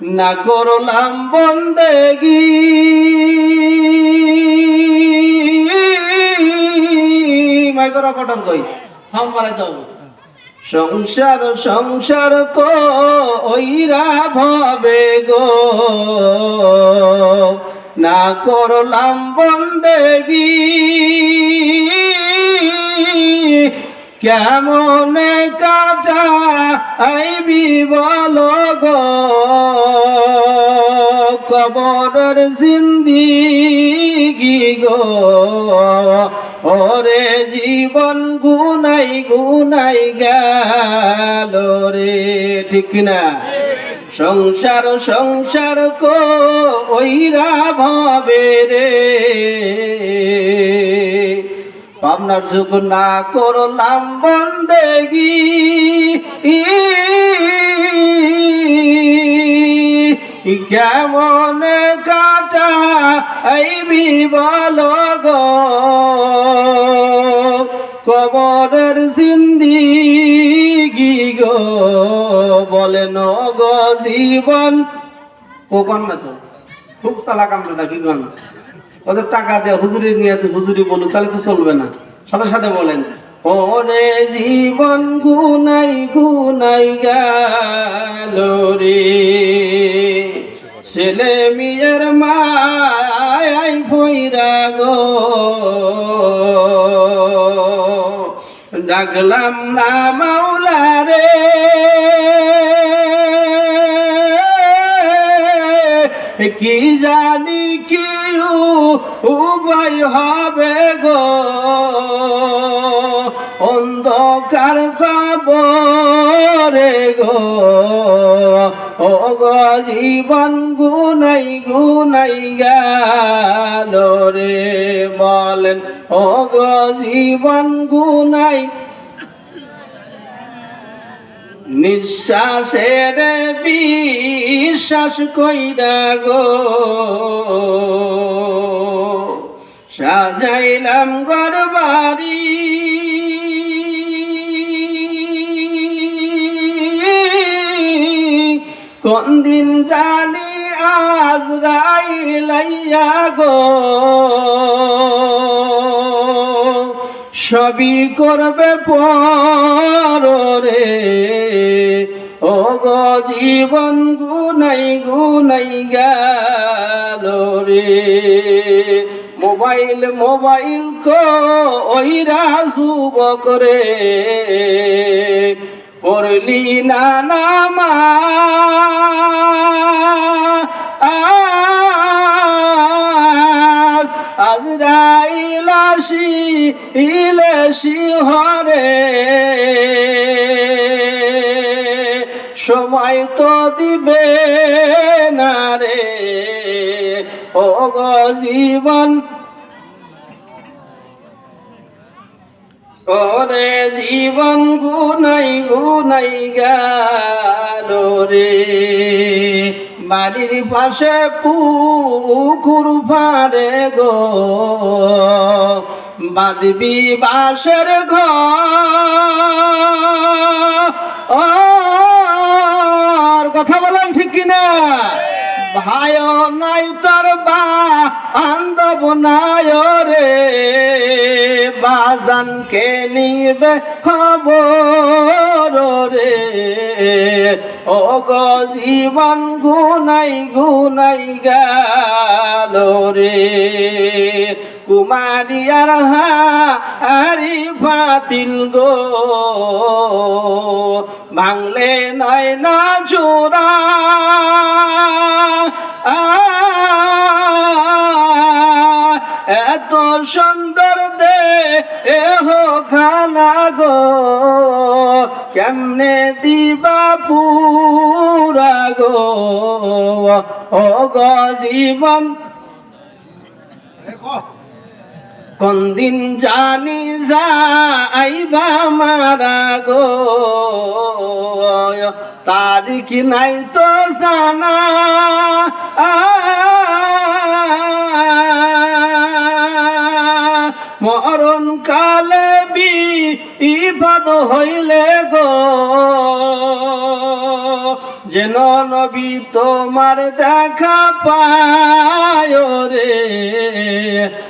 না করলাম বন্দেগি মাইকরা পটন কই হবে সংসার সংসার কইরা ভবে গো। না করলাম বন্দেগি কেমন কাটা আইবি বল গো? কবরের জিন্দিগি গো। ওরে জীবন গুনাই গুনাই গেল রে, ঠিক না? সংসার সংসার কো ওইরা ভাবে রে। পাবনার যুগ না করলাম বন্দেগি। কেমন কাটা আইবি বল গো। কবরের জিন্দিগি গো বলেন গো জীবন। কোকন না তো? খুব সালা কামড়ে নাকি গণ ওদের টাকা দিয়ে হুজুরি নিয়ে আছে হুজুরি বলুন তাহলে তো চলবে না। সাথে সাথে বলেন, ওরে জীবন গুনাই গুনাই গেল রে। ছেলে মেয়ের মায় ভৈরা গো। ডাকলাম না মাওলা রে। কি জানি কি উভয় হবে গো? অন্ধকার খবরে গো। ও জীবন গুনাই গুনাই গেল রে বলেন। ও গো, জীবন গুনাই নিঃশ্বাসের বিশ্বাস কইরা গো। সাজাইলাম ঘর বাড়ি কোন দিন জানি আজ লাইয়া গো। সবই করবে পর ও গো জীবন গুনাই গুনাই গেল রে। মোবাইল মোবাইল কো ওইরা যুবক রে। পড়লি না নামা। আজরাইলাসি ইলেসি হরে সময় তো দিবে না রে। ও গো জীবন। ওরে জীবন গুনাই গুনাই গেল রে। বাড়ির পাশে পুকুর ফাড়ে গো। বাঁধবি বাসের ঘর কথা বলেন ঠিক কিনা? ভাই নাই তোর বা আন্দব নাই রে। বাজানকে নিবে খবর রে? ও গো জীবন গুনাই গুনাই গেল রে। কুমারিয়ার হারি ফাতিল গো। ভাঙলে নয় না চোরা এত সুন্দর দে এহ খানা গো। কেমনে দিবা পুরা গো। ও গো জীবন। কোন দিন জানি যাইবা মারা গো। তারিখ নাই তো জানা। মরণ কালে ইবাদ হইলে গো। যেন নবী তোমার দেখা পায় রে।